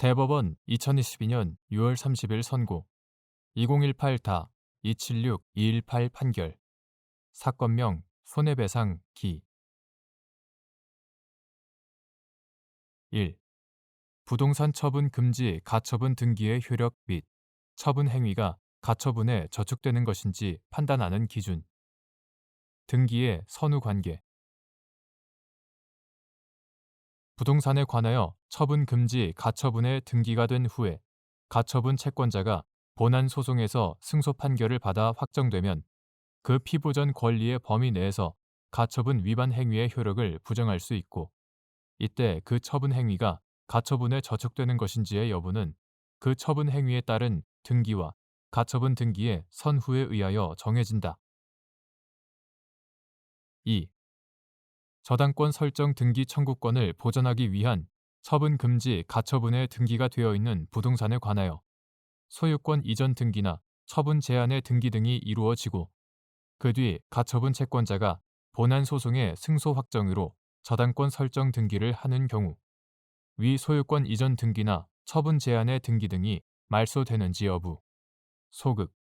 대법원 2022년 6월 30일 선고. 2018다 276-218 판결. 사건명 손해배상 기. 1. 부동산 처분 금지 가처분 등기의 효력 및 처분 행위가 가처분에 저축되는 것인지 판단하는 기준. 등기의 선후 관계 부동산에 관하여 처분 금지 가처분에 등기가 된 후에 가처분 채권자가 본안 소송에서 승소 판결을 받아 확정되면 그 피보전 권리의 범위 내에서 가처분 위반 행위의 효력을 부정할 수 있고 이때 그 처분 행위가 가처분에 저촉되는 것인지의 여부는 그 처분 행위에 따른 등기와 가처분 등기의 선후에 의하여 정해진다. 2. 저당권 설정 등기 청구권을 보전하기 위한 처분 금지 가처분에 등기가 되어 있는 부동산에 관하여 소유권 이전 등기나 처분 제한의 등기 등이 이루어지고 그 뒤 가처분 채권자가 본안 소송의 승소 확정으로 저당권 설정 등기를 하는 경우 위 소유권 이전 등기나 처분 제한의 등기 등이 말소되는지 여부, 소극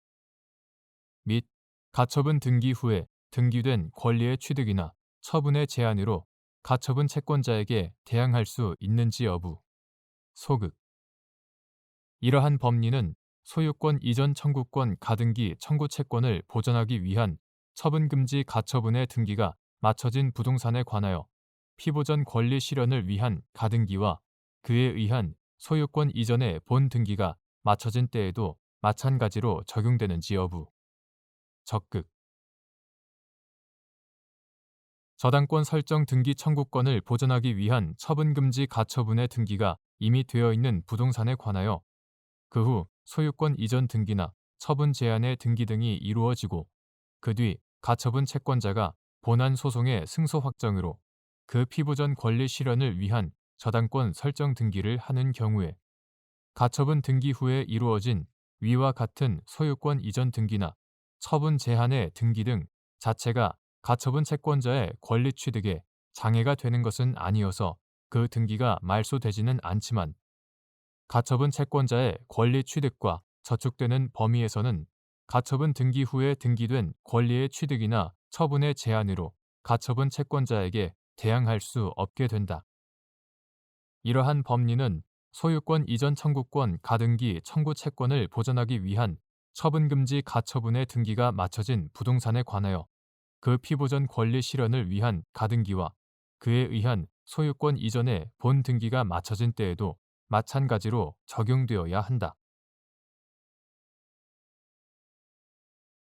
및 가처분 등기 후에 등기된 권리의 취득이나 처분의 제한으로 가처분 채권자에게 대항할 수 있는지 여부, 소극 이러한 법리는 소유권 이전 청구권 가등기 청구 채권을 보전하기 위한 처분금지 가처분의 등기가 맞춰진 부동산에 관하여 피보전 권리 실현을 위한 가등기와 그에 의한 소유권 이전의 본 등기가 맞춰진 때에도 마찬가지로 적용되는지 여부. 적극. 저당권 설정 등기 청구권을 보전하기 위한 처분금지 가처분의 등기가 이미 되어 있는 부동산에 관하여 그 후 소유권 이전 등기나 처분 제한의 등기 등이 이루어지고 그 뒤 가처분 채권자가 본안 소송의 승소 확정으로 그 피보전 권리 실현을 위한 저당권 설정 등기를 하는 경우에 가처분 등기 후에 이루어진 위와 같은 소유권 이전 등기나 처분 제한의 등기 등 자체가 가처분 채권자의 권리 취득에 장애가 되는 것은 아니어서 그 등기가 말소되지는 않지만 가처분 채권자의 권리 취득과 저축되는 범위에서는 가처분 등기 후에 등기된 권리의 취득이나 처분의 제한으로 가처분 채권자에게 대항할 수 없게 된다. 이러한 법리는 소유권 이전 청구권 가등기 청구 채권을 보전하기 위한 처분금지 가처분의 등기가 맞춰진 부동산에 관하여 그 피보전 권리 실현을 위한 가등기와 그에 의한 소유권 이전의 본 등기가 맞춰진 때에도 마찬가지로 적용되어야 한다.